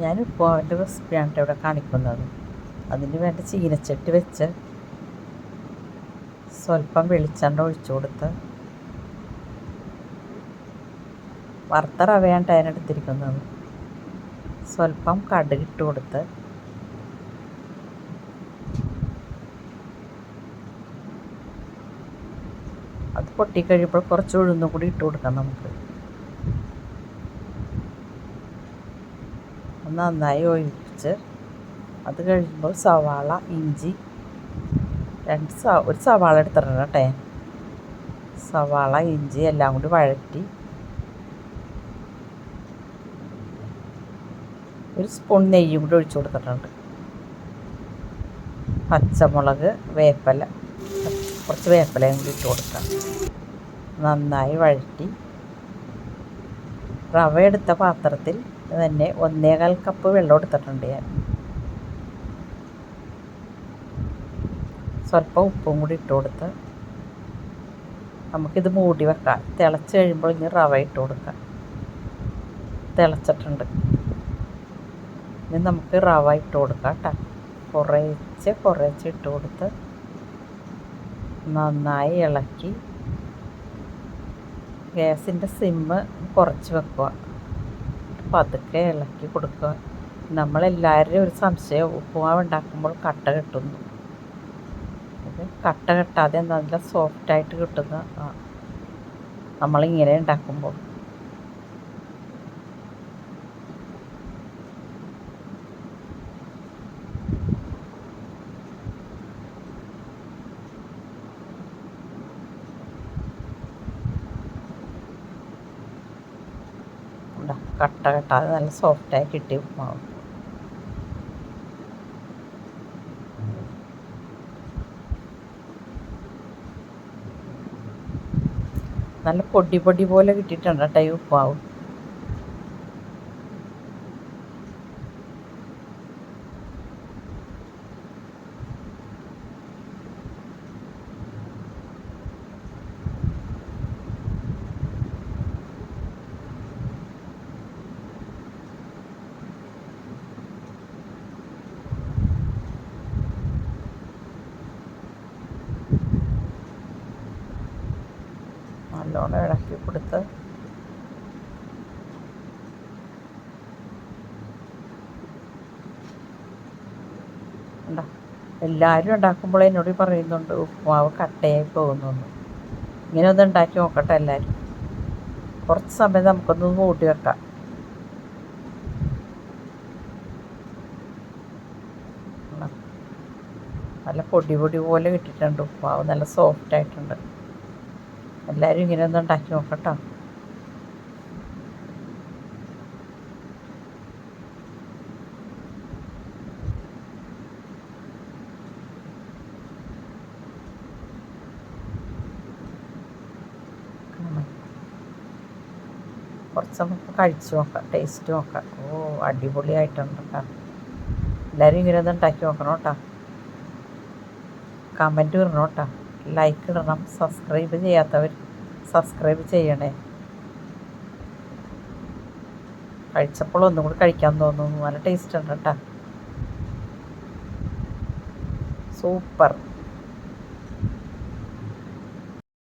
ഞാൻ ഉപ്പുമാവിന്റെ റെസിപ്പിയാണ് ഇവിടെ കാണിക്കുന്നത്. അതിന് വേണ്ട ചീനച്ചട്ടി വെച്ച് സ്വല്പം വെളിച്ചെണ്ണ ഒഴിച്ചു കൊടുത്ത് വറുത്ത റവയാണ് ടയൻ എടുത്തിരിക്കുന്നത്. സ്വല്പം കടുക് ഇട്ട് കൊടുത്ത് അത് പൊട്ടിക്കഴിയുമ്പോൾ കുറച്ച് ഉഴുന്നും കൂടി ഇട്ട് കൊടുക്കാം നമുക്ക്. നന്നായി ഒഴിപ്പിച്ച് അത് കഴിയുമ്പോൾ സവാള ഇഞ്ചി രണ്ട് സ ഒരു സവാള എടുത്തിടണം കേട്ടോ സവാള ഇഞ്ചി എല്ലാം കൂടി വഴറ്റി ഒരു സ്പൂൺ നെയ്യും കൂടി ഒഴിച്ചു കൊടുത്തിട്ടുണ്ട്. പച്ചമുളക് വേപ്പല കുറച്ച് വേപ്പലയും കൂടി ഇട്ട് കൊടുക്കാം. നന്നായി വഴറ്റി റവ എടുത്ത പാത്രത്തിൽ തന്നെ ഒന്നേകാൽ കപ്പ് വെള്ളം എടുത്തിട്ടുണ്ട് ഞാൻ. സ്വല്പം ഉപ്പും കൂടി ഇട്ട് കൊടുത്ത് നമുക്കിത് മൂടി വെക്കാം. തിളച്ച് കഴിയുമ്പോൾ ഇനി റവ ഇട്ട് കൊടുക്കാം. തിളച്ചിട്ടുണ്ട്. ഇനി നമുക്ക് റവ ഇട്ട് കൊടുക്കാം കേട്ടോ. കുറേച്ച് കുറേച്ച് ഇട്ട് കൊടുത്ത് നന്നായി ഇളക്കി ഗ്യാസിന്റെ സിമ്മ് കുറച്ച് വെക്കുക. പതുക്കെ ഇളക്കി കൊടുക്കുക. നമ്മളെല്ലാവരുടെയും ഒരു സംശയം ഉപ്പുമാവ് ഉണ്ടാക്കുമ്പോൾ കട്ട കെട്ടുന്നു. കട്ട കെട്ടാതെ നല്ല സോഫ്റ്റായിട്ട് കിട്ടുന്ന നമ്മളിങ്ങനെ ഉണ്ടാക്കുമ്പോൾ. ഉണ്ടോ? കട്ട കെട്ടാതെ നല്ല സോഫ്റ്റായി കിട്ടി ഉപ്പുമാവ് നല്ല പൊടി പൊടി പോലെ കിട്ടിയിട്ടുണ്ട് കേട്ടോ ഈ ഉപ്പുമാവ് നല്ലോണം ഇളക്കി കൊടുത്ത് എല്ലാവരും ഉണ്ടാക്കുമ്പോൾ എന്നോട് പറയുന്നുണ്ട് ഉപ്പുമാവ് കട്ടയായി പോകുന്നു ഇങ്ങനെ ഒന്ന് ഉണ്ടാക്കി നോക്കട്ടെ എല്ലാവരും കുറച്ച് സമയം നമുക്കൊന്ന് കൂട്ടി വെക്കാം. നല്ല പൊടി പൊടി പോലെ കിട്ടിയിട്ടുണ്ട് ഉപ്പുമാവ്. നല്ല സോഫ്റ്റ് ആയിട്ടുണ്ട്. എല്ലാവരും ഇങ്ങനെ ഒന്ന് ഉണ്ടാക്കി നോക്കട്ടോ. കുറച്ച് നമുക്ക് കഴിച്ച് നോക്കാം ടേസ്റ്റ് നോക്കാം. ഓ അടിപൊളിയായിട്ടുണ്ട് കേട്ടോ. എല്ലാവരും ഇങ്ങനെ ഒന്ന് ഉണ്ടാക്കി നോക്കണം കമന്റ് കേട്ടോ. ലൈക്ക് ഇടണം സബ്സ്ക്രൈബ് ചെയ്യാത്തവർ സബ്സ്ക്രൈബ് ചെയ്യണേ. കഴിച്ചപ്പോൾ ഒന്നും കൂടി കഴിക്കാൻ തോന്നുന്നു. നല്ല ടേസ്റ്റ് ഉണ്ട് കേട്ടോ സൂപ്പർ